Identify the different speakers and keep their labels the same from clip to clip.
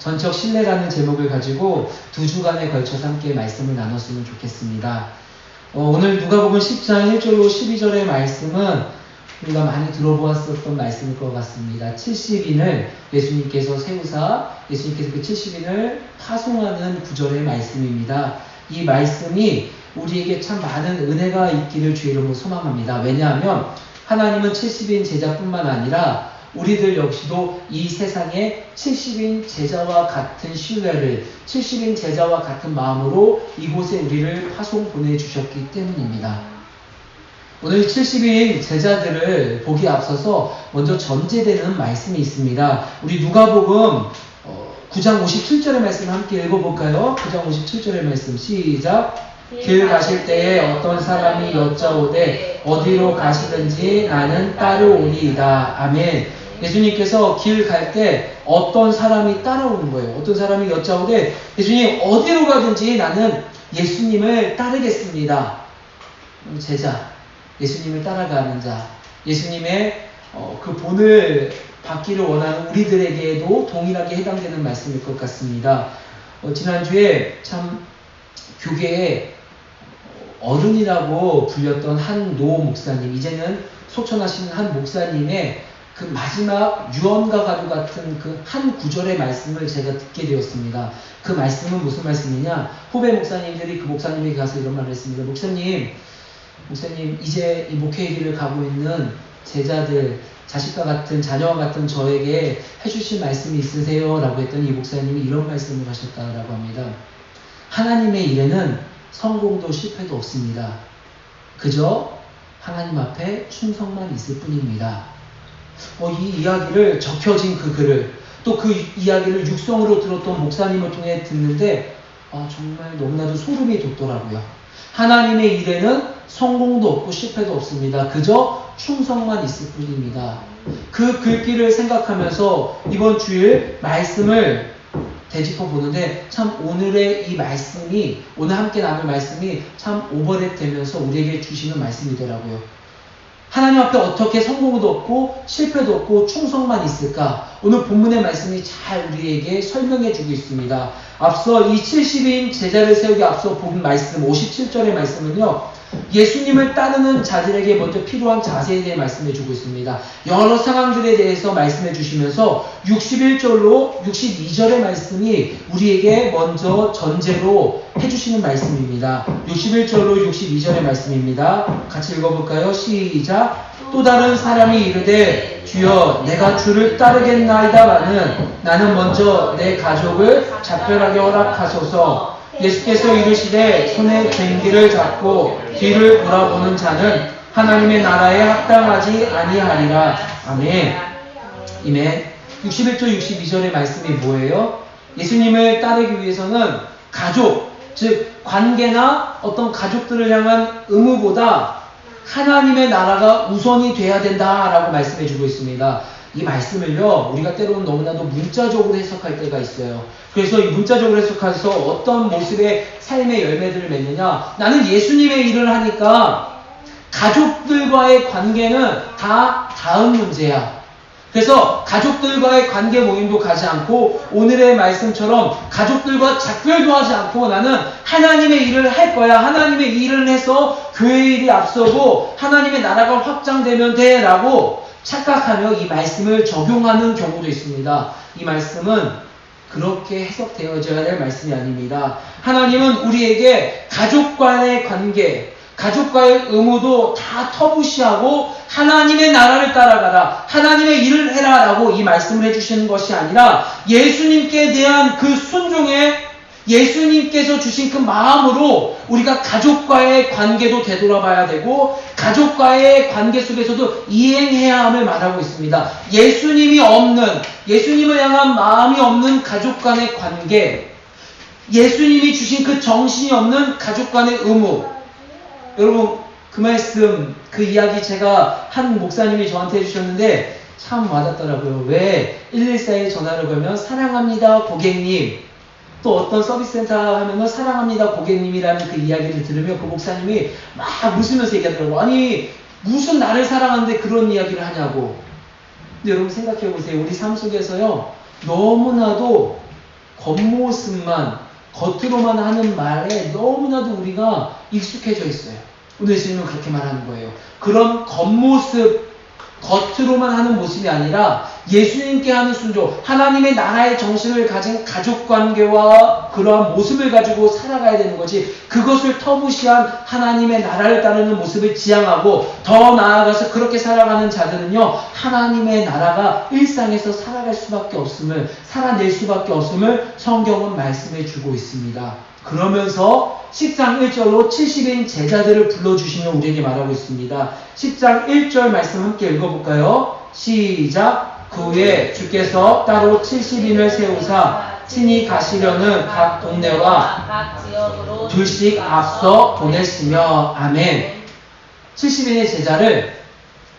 Speaker 1: 전적 신뢰라는 제목을 가지고 두 주간에 걸쳐서 함께 말씀을 나눴으면 좋겠습니다. 어, 오늘 누가복음 10장 1절로 12절의 말씀은 우리가 많이 들어보았었던 말씀일 것 같습니다. 70인을 예수님께서 세우사 예수님께서 그 70인을 파송하는 구절의 말씀입니다. 이 말씀이 우리에게 참 많은 은혜가 있기를 주의 이름으로 소망합니다. 왜냐하면 하나님은 70인 제자뿐만 아니라 우리들 역시도 이 세상에 70인 제자와 같은 신뢰를, 70인 제자와 같은 마음으로 이곳에 우리를 파송 보내주셨기 때문입니다. 오늘 70인 제자들을 보기 앞서서 먼저 전제되는 말씀이 있습니다. 우리 누가복음 9장 57절의 말씀 함께 읽어볼까요? 9장 57절의 말씀 시작. 길 가실 때에 어떤 사람이 여짜오되 어디로 가시든지 나는 따르오리이다. 아멘. 예수님께서 길 갈 때 어떤 사람이 따라오는 거예요. 어떤 사람이 여짜오되 예수님 어디로 가든지 나는 예수님을 따르겠습니다. 제자, 예수님을 따라가는 자, 예수님의 어, 그 본을 받기를 원하는 우리들에게도 동일하게 해당되는 말씀일 것 같습니다. 어, 지난주에 참 교계에 어른이라고 불렸던 한 노 목사님, 이제는 소천하시는 한 목사님의 그 마지막 유언과 가루 같은 그 한 구절의 말씀을 제가 듣게 되었습니다. 그 말씀은 무슨 말씀이냐? 후배 목사님들이 그 목사님에게 가서 이런 말을 했습니다. 목사님, 목사님, 이제 이 목회의 길을 가고 있는 제자들, 자식과 같은, 자녀와 같은 저에게 해주실 말씀이 있으세요? 라고 했더니 이 목사님이 이런 말씀을 하셨다라고 합니다. 하나님의 일에는 성공도 실패도 없습니다. 그저 하나님 앞에 충성만 있을 뿐입니다. 어, 이 이야기를 적혀진 그 글을 또 그 이야기를 육성으로 들었던 목사님을 통해 듣는데 아, 정말 너무나도 소름이 돋더라고요. 하나님의 일에는 성공도 없고 실패도 없습니다. 그저 충성만 있을 뿐입니다. 그 글귀를 생각하면서 이번 주일 말씀을 되짚어 보는데 참 오늘의 이 말씀이 오늘 함께 나눌 말씀이 참 오버랩 되면서 우리에게 주시는 말씀이더라고요. 하나님 앞에 어떻게 성공도 없고 실패도 없고 충성만 있을까? 오늘 본문의 말씀이 잘 우리에게 설명해 주고 있습니다. 앞서 이 70인 제자를 세우기 앞서 본 말씀 57절의 말씀은요. 예수님을 따르는 자들에게 먼저 필요한 자세에 대해 말씀해 주고 있습니다. 여러 상황들에 대해서 말씀해 주시면서 61절로 62절의 말씀이 우리에게 먼저 전제로 해주시는 말씀입니다. 61절로 62절의 말씀입니다. 같이 읽어볼까요? 시작. 또 다른 사람이 이르되 주여 내가 주를 따르겠나이다마는 나는 먼저 내 가족을 작별하게 허락하소서 예수께서 이르시되 손에 쟁기를 잡고 뒤를 돌아보는 자는 하나님의 나라에 합당하지 아니하리라. 아멘. 이멘. 61절 62절의 말씀이 뭐예요? 예수님을 따르기 위해서는 가족, 즉 관계나 어떤 가족들을 향한 의무보다 하나님의 나라가 우선이 돼야 된다라고 말씀해 주고 있습니다. 이 말씀을요, 우리가 때로는 너무나도 문자적으로 해석할 때가 있어요. 그래서 이 문자적으로 해석해서 어떤 모습의 삶의 열매들을 맺느냐? 나는 예수님의 일을 하니까 가족들과의 관계는 다 다음 문제야. 그래서 가족들과의 관계 모임도 가지 않고 오늘의 말씀처럼 가족들과 작별도 하지 않고 나는 하나님의 일을 할 거야. 하나님의 일을 해서 교회 일이 앞서고 하나님의 나라가 확장되면 돼. 라고 착각하며 이 말씀을 적용하는 경우도 있습니다. 이 말씀은 그렇게 해석되어져야 될 말씀이 아닙니다. 하나님은 우리에게 가족 간의 관계, 가족과의 의무도 다 터부시하고 하나님의 나라를 따라가라. 하나님의 일을 해라. 라고 이 말씀을 해주시는 것이 아니라 예수님께 대한 그 순종에 예수님께서 주신 그 마음으로 우리가 가족과의 관계도 되돌아봐야 되고 가족과의 관계 속에서도 이행해야 함을 말하고 있습니다. 예수님이 없는 예수님을 향한 마음이 없는 가족 간의 관계 예수님이 주신 그 정신이 없는 가족 간의 의무 여러분 그 말씀 그 이야기 제가 한 목사님이 저한테 해주셨는데 참 와닿더라고요. 왜 114에 전화를 걸면 사랑합니다 고객님 또 어떤 서비스 센터 하면은 사랑합니다 고객님이라는 그 이야기를 들으면 그 목사님이 막 웃으면서 얘기하더라고. 아니 무슨 나를 사랑하는데 그런 이야기를 하냐고. 근데 여러분 생각해 보세요. 우리 삶 속에서요 너무나도 겉모습만 겉으로만 하는 말에 너무나도 우리가 익숙해져 있어요. 오늘 예수님은 그렇게 말하는 거예요. 그런 겉모습 겉으로만 하는 모습이 아니라 예수님께 하는 순종, 하나님의 나라의 정신을 가진 가족 관계와 그러한 모습을 가지고 살아가야 되는 거지. 그것을 터부시한 하나님의 나라를 따르는 모습을 지향하고 더 나아가서 그렇게 살아가는 자들은요, 하나님의 나라가 일상에서 살아갈 수밖에 없음을, 살아낼 수밖에 없음을 성경은 말씀해 주고 있습니다. 그러면서 10장 1절로 70인 제자들을 불러주시며 우리에게 말하고 있습니다. 10장 1절 말씀 함께 읽어볼까요? 시작. 그 후에 주께서 따로 70인을 세우사 친히 가시려는 각 동네와 둘씩 앞서 보냈으며 아멘. 70인의 제자를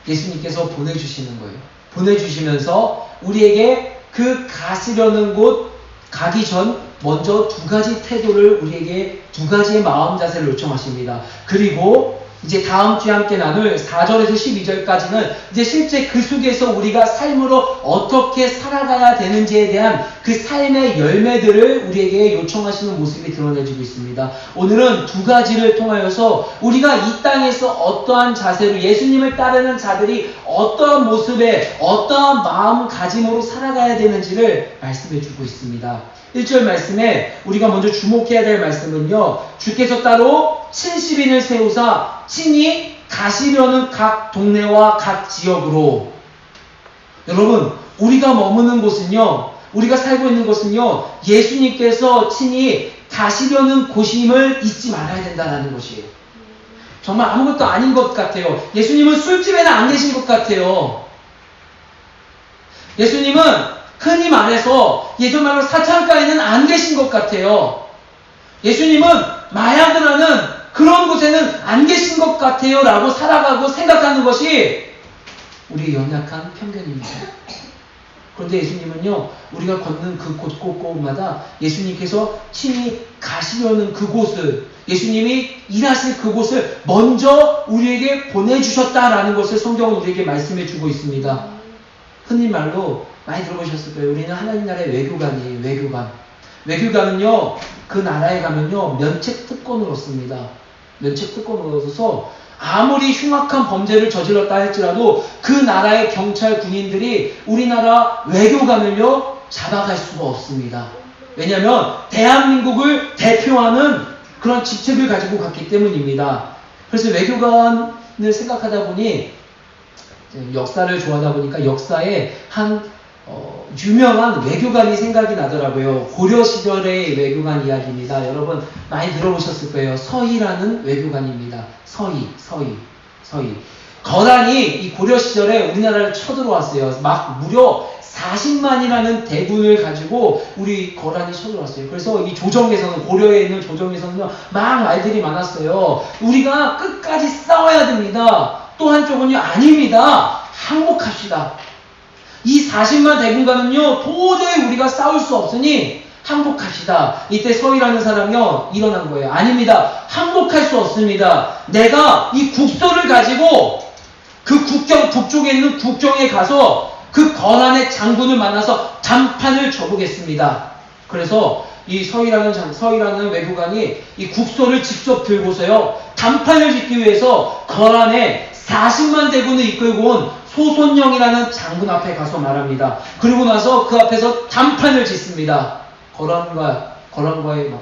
Speaker 1: 예수님께서 보내주시는 거예요. 보내주시면서 우리에게 그 가시려는 곳 가기 전 먼저 두 가지 태도를 우리에게 두 가지의 마음 자세를 요청하십니다. 그리고 이제 다음 주에 함께 나눌 4절에서 12절까지는 이제 실제 그 속에서 우리가 삶으로 어떻게 살아가야 되는지에 대한 그 삶의 열매들을 우리에게 요청하시는 모습이 드러내지고 있습니다. 오늘은 두 가지를 통하여서 우리가 이 땅에서 어떠한 자세로 예수님을 따르는 자들이 어떠한 모습에 어떠한 마음가짐으로 살아가야 되는지를 말씀해 주고 있습니다. 1절 말씀에 우리가 먼저 주목해야 될 말씀은요. 주께서 따로 70인을 세우사 친히 가시려는 각 동네와 각 지역으로 여러분 우리가 머무는 곳은요. 우리가 살고 있는 곳은요. 예수님께서 친히 가시려는 곳임을 잊지 말아야 된다는 것이에요. 정말 아무것도 아닌 것 같아요. 예수님은 술집에는 안 계신 것 같아요. 예수님은 흔히 말해서 예전 말로 사창가에는 안 계신 것 같아요. 예수님은 마약을 하는 그런 곳에는 안 계신 것 같아요. 라고 살아가고 생각하는 것이 우리의 연약한 편견입니다. 그런데 예수님은요, 우리가 걷는 그 곳곳곳마다 예수님께서 친히 가시려는 그곳을, 예수님이 일하실 그곳을 먼저 우리에게 보내주셨다라는 것을 성경은 우리에게 말씀해 주고 있습니다. 흔히 말로 많이 들어보셨을 거예요. 우리는 하나님 나라의 외교관이에요. 외교관. 외교관은요, 그 나라에 가면요, 면책 특권을 얻습니다. 면책 특권을 얻어서 아무리 흉악한 범죄를 저질렀다 할지라도 그 나라의 경찰 군인들이 우리나라 외교관을요, 잡아갈 수가 없습니다. 왜냐하면 대한민국을 대표하는 그런 직책을 가지고 갔기 때문입니다. 그래서 외교관을 생각하다 보니 역사를 좋아하다 보니까 역사에 한 어, 유명한 외교관이 생각이 나더라고요. 고려 시절의 외교관 이야기입니다. 여러분 많이 들어보셨을 거예요. 서희라는 외교관입니다. 서희, 서희, 서희. 거란이 이 고려 시절에 우리나라를 쳐들어왔어요. 막 무려 40만이라는 대군을 가지고 우리 거란이 쳐들어왔어요. 그래서 이 조정에서는 고려에 있는 조정에서는 막 말들이 많았어요. 우리가 끝까지 싸워야 됩니다. 또 한쪽은요 아닙니다. 항복합시다. 이 40만 대군과는요 도저히 우리가 싸울 수 없으니 항복합시다. 이때 서희라는 사람이요 일어난 거예요. 아닙니다. 항복할 수 없습니다. 내가 이 국서를 가지고 그 국경 북쪽에 있는 국경에 가서 그 거란의 장군을 만나서 단판을 줘보겠습니다. 그래서 이 서희라는 장, 서희라는 외교관이 이 국서를 직접 들고서요 단판을 짓기 위해서 거란의 40만 대군을 이끌고 온 소손영이라는 장군 앞에 가서 말합니다. 그리고 나서 그 앞에서 단판을 짓습니다. 거란과 거란과의 막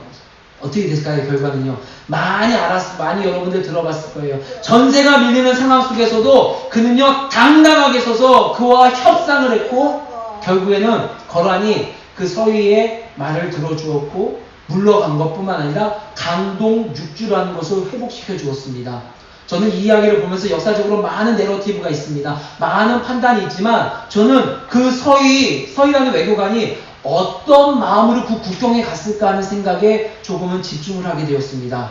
Speaker 1: 어떻게 됐을까요? 결과는요. 많이 알았, 많이 여러분들 들어봤을 거예요. 전세가 밀리는 상황 속에서도 그는요 당당하게 서서 그와 협상을 했고 결국에는 거란이 그 서희의 말을 들어주었고 물러간 것뿐만 아니라 강동 육주라는 것을 회복시켜 주었습니다. 저는 이 이야기를 보면서 역사적으로 많은 내러티브가 있습니다. 많은 판단이 있지만 저는 그 서희, 서희라는 외교관이 어떤 마음으로 그 국경에 갔을까 하는 생각에 조금은 집중을 하게 되었습니다.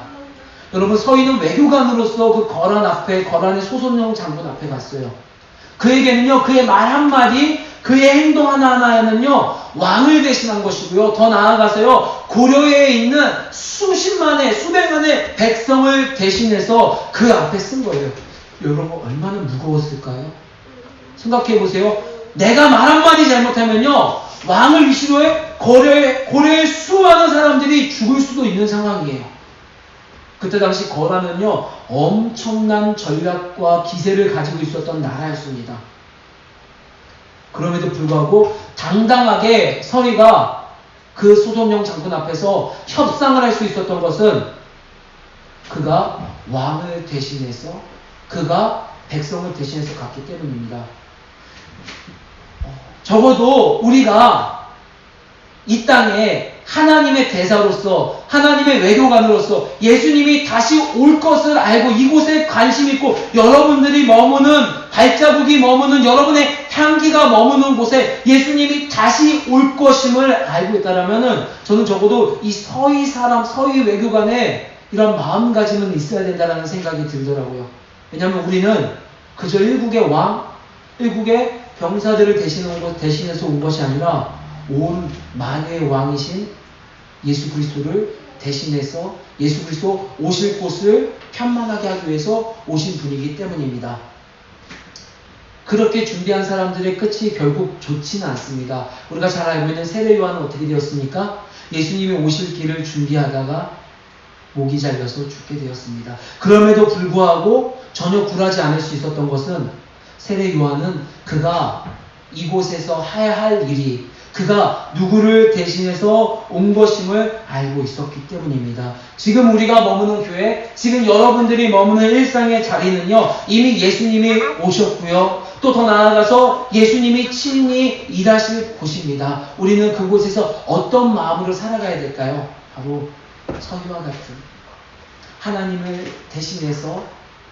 Speaker 1: 여러분 서희는 외교관으로서 그 거란 앞에 거란의 소손영 장군 앞에 갔어요. 그에게는요 그의 말 한마디 그의 행동 하나하나에는요 왕을 대신한 것이고요 더 나아가서요 고려에 있는 수십만의 수백만의 백성을 대신해서 그 앞에 쓴 거예요. 여러분 얼마나 무거웠을까요? 생각해 보세요. 내가 말 한마디 잘못하면요, 왕을 위시로 해 고래, 고래의 수많은 사람들이 죽을 수도 있는 상황이에요. 그때 당시 거라는요, 엄청난 전략과 기세를 가지고 있었던 나라였습니다. 그럼에도 불구하고 당당하게 서리가 그 소돔령 장군 앞에서 협상을 할 수 있었던 것은 그가 왕을 대신해서 그가 백성을 대신해서 갔기 때문입니다. 적어도 우리가 이 땅에 하나님의 대사로서 하나님의 외교관으로서 예수님이 다시 올 것을 알고 이곳에 관심 있고 여러분들이 머무는 발자국이 머무는 여러분의 향기가 머무는 곳에 예수님이 다시 올 것임을 알고 있다라면은 저는 적어도 이 서희 사람 서희 외교관에 이런 마음가짐은 있어야 된다라는 생각이 들더라고요. 왜냐하면 우리는 그저 일국의 왕, 일국의 병사들을 대신해서 온 것이 아니라 온 만유의 왕이신 예수 그리스도를 대신해서 예수 그리스도 오실 곳을 편만하게 하기 위해서 오신 분이기 때문입니다. 그렇게 준비한 사람들의 끝이 결국 좋지는 않습니다. 우리가 잘 알고 있는 세례 요한은 어떻게 되었습니까? 예수님이 오실 길을 준비하다가 목이 잘려서 죽게 되었습니다. 그럼에도 불구하고 전혀 굴하지 않을 수 있었던 것은 세례 요한은 그가 이곳에서 해야 할 일이 그가 누구를 대신해서 온 것임을 알고 있었기 때문입니다. 지금 우리가 머무는 교회, 지금 여러분들이 머무는 일상의 자리는요, 이미 예수님이 오셨고요. 또 더 나아가서 예수님이 친히 일하실 곳입니다. 우리는 그곳에서 어떤 마음으로 살아가야 될까요? 바로 서희와 같은 하나님을 대신해서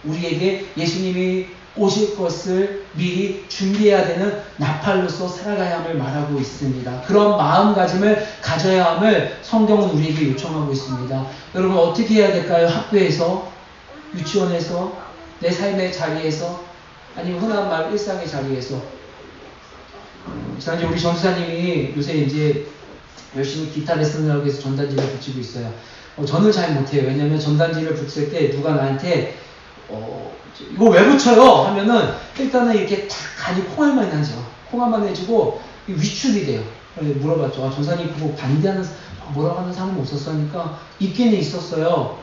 Speaker 1: 우리에게 예수님이 오실 것을 미리 준비해야 되는 나팔로서 살아가야 함을 말하고 있습니다. 그런 마음가짐을 가져야 함을 성경은 우리에게 요청하고 있습니다. 여러분 어떻게 해야 될까요? 학교에서, 유치원에서, 내 삶의 자리에서, 아니면 흔한 말 일상의 자리에서. 지난주에 우리 전수사님이 요새 이제 열심히 기타 레슨을 하기 위해서 전단지를 붙이고 있어요. 어, 저는 잘 못해요. 왜냐면 전단지를 붙일 때 누가 나한테 어, 이거 왜 붙여요? 하면은 일단은 이렇게 탁 간이 콩알만 하죠. 콩알만 해주고 위축이 돼요. 물어봤죠. 아, 전사님 그거 반대하는 뭐라고 하는 사람은 없었어 하니까 있기는 있었어요.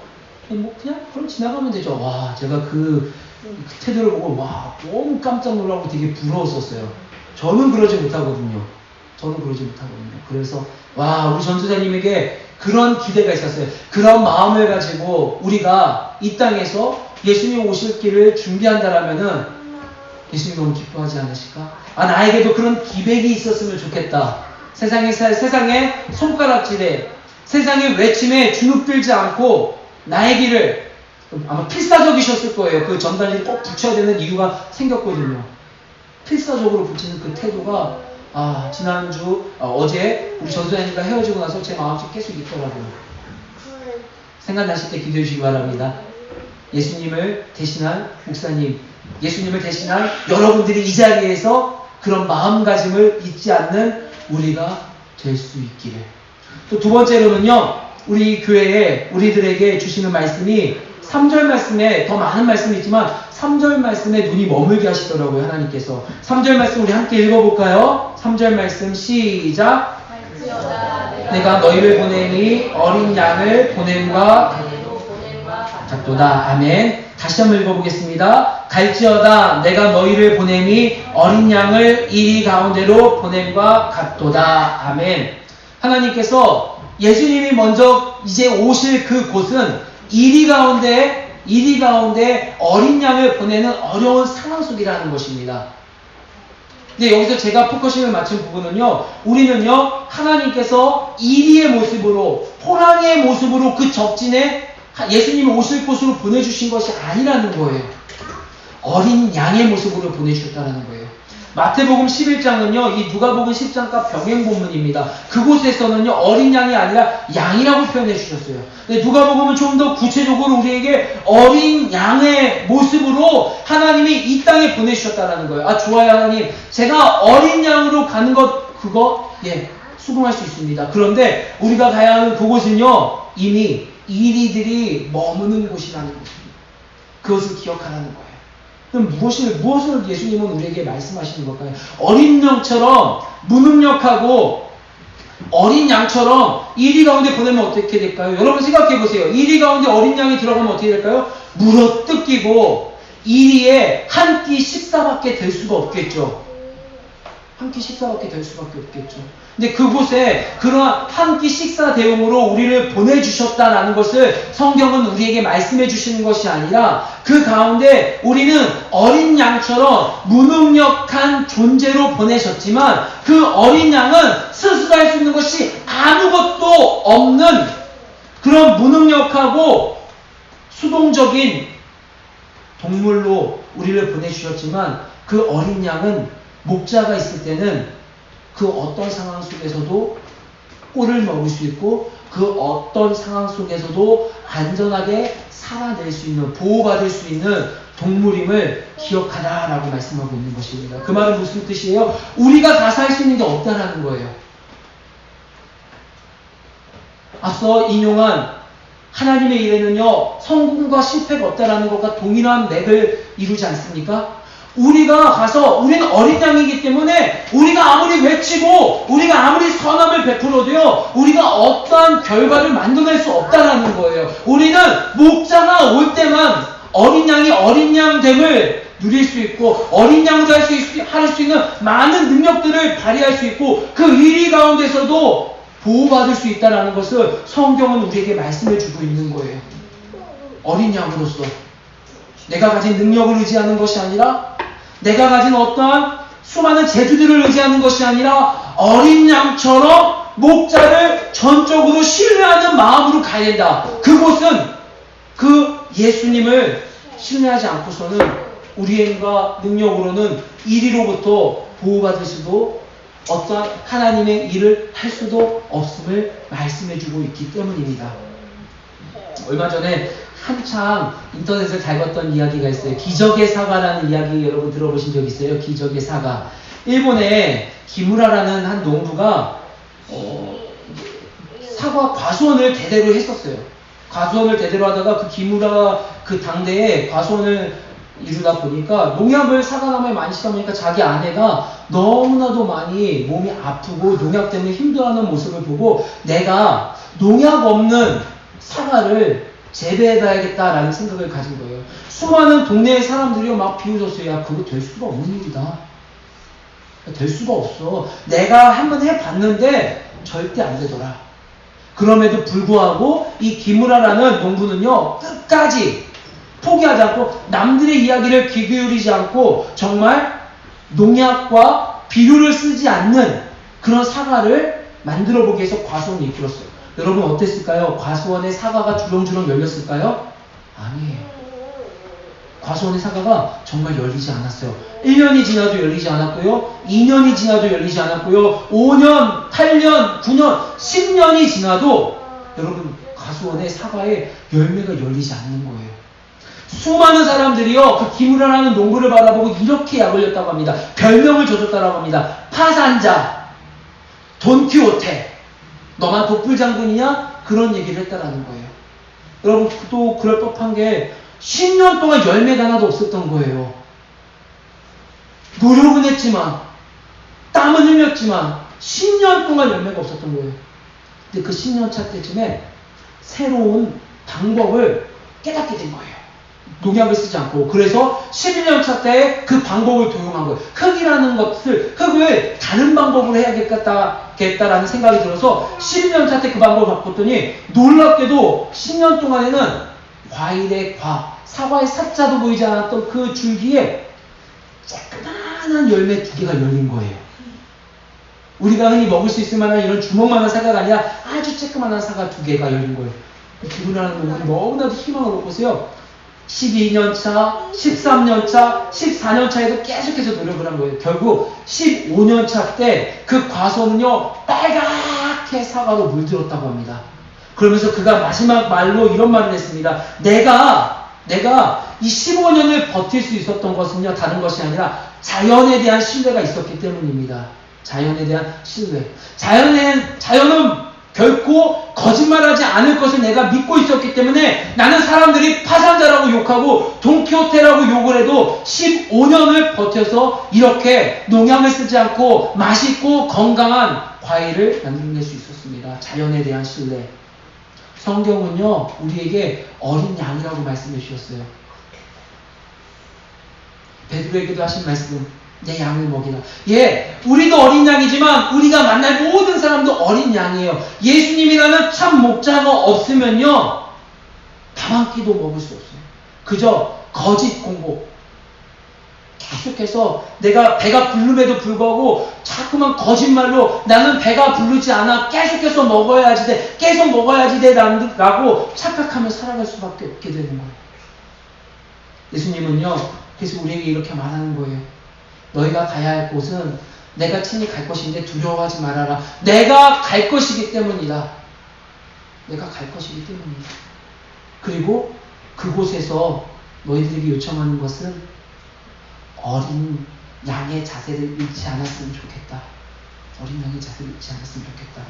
Speaker 1: 뭐 그냥 그럼 지나가면 되죠. 와 제가 그, 그 태도를 보고 와 너무 깜짝 놀라고 되게 부러웠었어요. 저는 그러지 못하거든요. 저는 그러지 못하거든요. 그래서 와 우리 전수사님에게 그런 기대가 있었어요. 그런 마음을 가지고 우리가 이 땅에서 예수님 오실 길을 준비한다라면은 예수님 너무 기뻐하지 않으실까? 아 나에게도 그런 기백이 있었으면 좋겠다. 세상에 세상에 손가락질에 세상의 외침에 주눅들지 않고 나의 길을 아마 필사적이셨을 거예요. 그 전단지를 꼭 붙여야 되는 이유가 생겼거든요. 필사적으로 붙이는 그 태도가 아 지난주 어, 제 우리 전소연님과 헤어지고 나서 제 마음속에 계속 있더라고요. 생각나실 때 기도해 주시기 바랍니다. 예수님을 대신한 목사님, 예수님을 대신한 여러분들이 이 자리에서 그런 마음가짐을 잊지 않는 우리가 될 수 있기를. 또 두 번째로는요, 우리 교회에 우리들에게 주시는 말씀이 3절 말씀에 더 많은 말씀이 있지만 3절 말씀에 눈이 머물게 하시더라고요, 하나님께서. 3절 말씀 우리 함께 읽어볼까요? 3절 말씀 시작. 내가 너희를 보내니 어린 양을 보냄과 같도다. 아멘. 다시 한번 읽어보겠습니다. 갈지어다 내가 너희를 보냄이 어린 양을 이리 가운데로 보냄과 같도다. 아멘. 하나님께서 예수님이 먼저 이제 오실 그 곳은 이리 가운데 이리 가운데 어린 양을 보내는 어려운 상황 속이라는 것입니다. 근데 여기서 제가 포커싱을 맞춘 부분은요, 우리는요, 하나님께서 이리의 모습으로, 호랑이의 모습으로 그 적진에 예수님이 오실 곳으로 보내주신 것이 아니라는 거예요. 어린 양의 모습으로 보내주셨다는 거예요. 마태복음 11장은요, 이 누가복음 10장과 병행 본문입니다. 그곳에서는요, 어린 양이 아니라 양이라고 표현해 주셨어요. 근데 누가복음은 좀 더 구체적으로 우리에게 어린 양의 모습으로 하나님이 이 땅에 보내주셨다는 거예요. 아, 좋아요, 하나님. 제가 어린 양으로 가는 것, 그거, 예, 수긍할 수 있습니다. 그런데 우리가 가야 하는 그곳은요, 이미 이리들이 머무는 곳이라는 것입니다. 그것을 기억하라는 거예요. 그럼 무엇을, 무엇을 예수님은 우리에게 말씀하시는 걸까요? 어린 영처럼 무능력하고 어린 양처럼 이리 가운데 보내면 어떻게 될까요? 여러분 생각해 보세요. 이리 가운데 어린 양이 들어가면 어떻게 될까요? 물어 뜯기고 이리에 한 끼 식사밖에 될 수가 없겠죠. 한 끼 식사밖에 될 수밖에 없겠죠. 근데 그곳에 그러한 한 끼 식사 대용으로 우리를 보내주셨다라는 것을 성경은 우리에게 말씀해 주시는 것이 아니라 그 가운데 우리는 어린 양처럼 무능력한 존재로 보내셨지만 그 어린 양은 스스로 할 수 있는 것이 아무것도 없는 그런 무능력하고 수동적인 동물로 우리를 보내주셨지만 그 어린 양은 목자가 있을 때는 그 어떤 상황 속에서도 꿀을 먹을 수 있고 그 어떤 상황 속에서도 안전하게 살아낼 수 있는 보호받을 수 있는 동물임을 기억하라라고 말씀하고 있는 것입니다. 그 말은 무슨 뜻이에요? 우리가 다살수 있는 게 없다라는 거예요. 앞서 인용한 하나님의 일에는요, 성공과 실패가 없다라는 것과 동일한 맥을 이루지 않습니까? 우리가 가서, 우리는 어린 양이기 때문에, 우리가 아무리 외치고, 우리가 아무리 선함을 베풀어도요, 우리가 어떠한 결과를 만들어낼 수 없다라는 거예요. 우리는 목자가 올 때만 어린 양이 어린 양됨을 누릴 수 있고, 어린 양도 할수 할수 있는 많은 능력들을 발휘할 수 있고, 그 일위 가운데서도 보호받을 수 있다는 것을 성경은 우리에게 말씀해 주고 있는 거예요. 어린 양으로서 내가 가진 능력을 의지하는 것이 아니라 내가 가진 어떠한 수많은 재주들을 의지하는 것이 아니라 어린 양처럼 목자를 전적으로 신뢰하는 마음으로 가야 된다. 그곳은 그 예수님을 신뢰하지 않고서는 우리의 능력으로는 이리로부터 보호받을 수도 어떠한 하나님의 일을 할 수도 없음을 말씀해 주고 있기 때문입니다. 얼마 전에 한창 인터넷을 달궜던 이야기가 있어요. 기적의 사과라는 이야기 여러분 들어보신 적 있어요? 기적의 사과. 일본의 기무라라는 한 농부가 어, 사과 과수원을 대대로 했었어요. 과수원을 대대로 하다가 그 기무라 그 당대에 과수원을 이루다 보니까 농약을 사과나무에 많이 치다 보니까 자기 아내가 너무나도 많이 몸이 아프고 농약 때문에 힘들어하는 모습을 보고 내가 농약 없는 사과를 재배해봐야겠다라는 생각을 가진 거예요. 수많은 동네 사람들이 막 비웃었어요. 야, 그거 될 수가 없는 일이다. 될 수가 없어. 내가 한번 해봤는데 절대 안 되더라. 그럼에도 불구하고 이 기무라라는 농부는요, 끝까지 포기하지 않고 남들의 이야기를 귀 기울이지 않고 정말 농약과 비료를 쓰지 않는 그런 사과를 만들어 보기 위해서 과수원을 이끌었어요. 여러분 어땠을까요? 과수원의 사과가 주렁주렁 열렸을까요? 아니에요. 과수원의 사과가 정말 열리지 않았어요. 1년이 지나도 열리지 않았고요. 2년이 지나도 열리지 않았고요. 5년, 8년, 9년, 10년이 지나도 여러분 과수원의 사과에 열매가 열리지 않는 거예요. 수많은 사람들이요, 그 기무라라는 농부를 바라보고 이렇게 약올렸다고 합니다. 별명을 줘줬다고 합니다. 파산자, 돈키호테, 너만 독불 장군이냐? 그런 얘기를 했다라는 거예요. 여러분, 또 그럴 법한 게 10년 동안 열매가 하나도 없었던 거예요. 노력은 했지만, 땀은 흘렸지만, 10년 동안 열매가 없었던 거예요. 근데 그 10년 차 때쯤에 새로운 방법을 깨닫게 된 거예요. 농약을 쓰지 않고 그래서 11년 차 때 그 방법을 도용한 거예요. 흙이라는 것을 흙을 다른 방법으로 해야겠다라는 생각이 들어서 11년 차 때 그 방법을 바꿨더니 놀랍게도 10년 동안에는 과일의 과, 사과의 사자도 보이지 않았던 그 줄기에 조그만한 열매 두 개가 열린 거예요. 우리가 흔히 먹을 수 있을 만한 이런 주먹만한 사과가 아니라 아주 쬐끄만한 사과 두 개가 열린 거예요. 기분하는 놈은 너무나도 희망을 얻고서요. 12년 차, 13년 차, 14년 차에도 계속해서 노력을 한 거예요. 결국 15년 차 때 그 과수는요, 빨갛게 사과로 물들었다고 합니다. 그러면서 그가 마지막 말로 이런 말을 했습니다. 내가, 내가 이 15년을 버틸 수 있었던 것은요, 다른 것이 아니라 자연에 대한 신뢰가 있었기 때문입니다. 자연에 대한 신뢰. 자연에, 자연은 결코 거짓말하지 않을 것을 내가 믿고 있었기 때문에 나는 사람들이 파산자라고 욕하고 돈키호테라고 욕을 해도 15년을 버텨서 이렇게 농약을 쓰지 않고 맛있고 건강한 과일을 만들어낼 수 있었습니다. 자연에 대한 신뢰. 성경은요, 우리에게 어린 양이라고 말씀해 주셨어요. 베드로에게도 하신 말씀, 내 양을 먹이라. 예, 우리도 어린 양이지만 우리가 만날 모든 사람도 어린 양이에요. 예수님이라는 참 목자가 없으면요, 밥 한 끼도 먹을 수 없어요. 그저 거짓 공복. 계속해서 내가 배가 부름에도 불구하고 자꾸만 거짓말로 나는 배가 부르지 않아 계속해서 먹어야지 돼 계속 먹어야지 돼 라고 착각하며 살아갈 수밖에 없게 되는 거예요. 예수님은요 그래서 우리에게 이렇게 말하는 거예요. 너희가 가야 할 곳은 내가 친히 갈 것인데 두려워하지 말아라. 내가 갈 것이기 때문이다. 내가 갈 것이기 때문이다. 그리고 그곳에서 너희들에게 요청하는 것은 어린 양의 자세를 잃지 않았으면 좋겠다. 어린 양의 자세를 잃지 않았으면 좋겠다.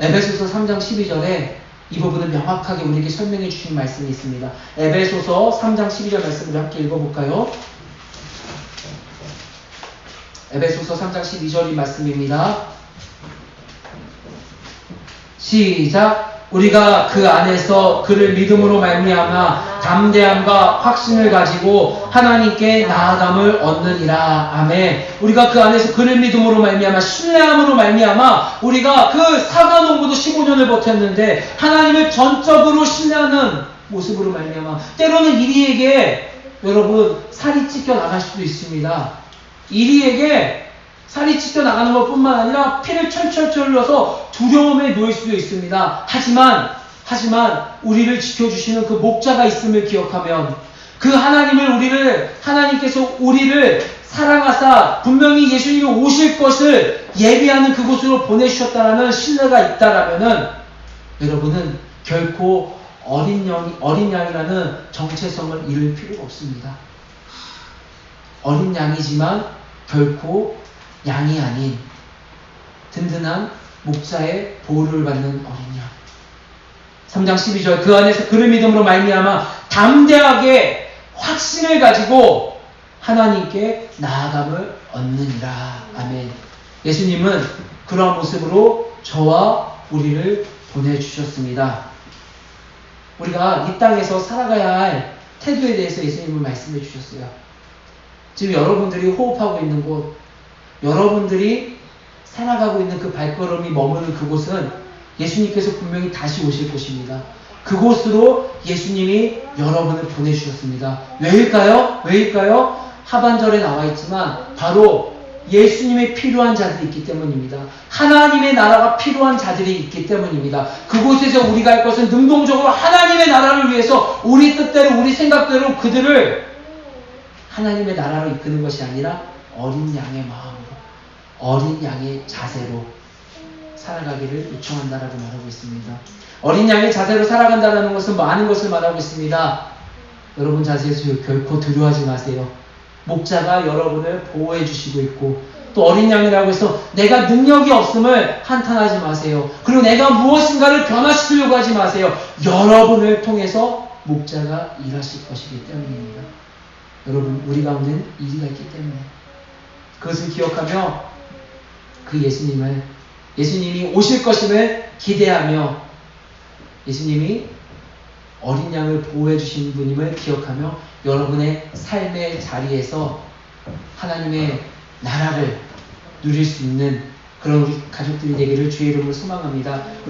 Speaker 1: 에베소서 3장 12절에 이 부분을 명확하게 우리에게 설명해 주신 말씀이 있습니다. 에베소서 3장 12절 말씀을 함께 읽어볼까요? 에베소서 3장 12절이 말씀입니다. 시작. 우리가 그 안에서 그를 믿음으로 말미암아 담대함과 확신을 가지고 하나님께 나아감을 얻느니라. 아멘. 우리가 그 안에서 그를 믿음으로 말미암아 신뢰함으로 말미암아 우리가 그 사과 농부도 15년을 버텼는데 하나님을 전적으로 신뢰하는 모습으로 말미암아 때로는 이리에게 여러분 살이 찢겨 나갈 수도 있습니다. 이리에게 살이 찢겨 나가는 것 뿐만 아니라 피를 철철철 흘려서 두려움에 놓일 수도 있습니다. 하지만, 하지만, 우리를 지켜주시는 그 목자가 있음을 기억하면, 그 하나님을 우리를, 하나님께서 우리를 사랑하사 분명히 예수님이 오실 것을 예비하는 그곳으로 보내주셨다는 신뢰가 있다라면은, 여러분은 결코 어린 양, 어린 양이라는 정체성을 잃을 필요가 없습니다. 어린 양이지만 결코 양이 아닌 든든한 목자의 보호를 받는 어린 양. 3장 12절 그 안에서 그를 믿음으로 말미암아 담대하게 확신을 가지고 하나님께 나아감을 얻느니라. 아멘. 예수님은 그러한 모습으로 저와 우리를 보내주셨습니다. 우리가 이 땅에서 살아가야 할 태도에 대해서 예수님은 말씀해 주셨어요. 지금 여러분들이 호흡하고 있는 곳, 여러분들이 살아가고 있는 그 발걸음이 머무는 그곳은 예수님께서 분명히 다시 오실 곳입니다. 그곳으로 예수님이 여러분을 보내주셨습니다. 왜일까요? 왜일까요? 하반절에 나와 있지만 바로 예수님의 필요한 자들이 있기 때문입니다. 하나님의 나라가 필요한 자들이 있기 때문입니다. 그곳에서 우리가 할 것은 능동적으로 하나님의 나라를 위해서 우리 뜻대로 우리 생각대로 그들을 하나님의 나라로 이끄는 것이 아니라 어린 양의 마음으로 어린 양의 자세로 살아가기를 요청한다라고 말하고 있습니다. 어린 양의 자세로 살아간다는 것은 많은 것을 말하고 있습니다. 여러분 자세에서 결코 두려워하지 마세요. 목자가 여러분을 보호해 주시고 있고 또 어린 양이라고 해서 내가 능력이 없음을 한탄하지 마세요. 그리고 내가 무엇인가를 변화시키려고 하지 마세요. 여러분을 통해서 목자가 일하실 것이기 때문입니다. 여러분 우리 가운데는 일이가 있기 때문에 그것을 기억하며 그 예수님을 예수님이 오실 것임을 기대하며 예수님이 어린 양을 보호해 주신 분임을 기억하며 여러분의 삶의 자리에서 하나님의 나라를 누릴 수 있는 그런 우리 가족들이 되기를 주의 이름으로 소망합니다.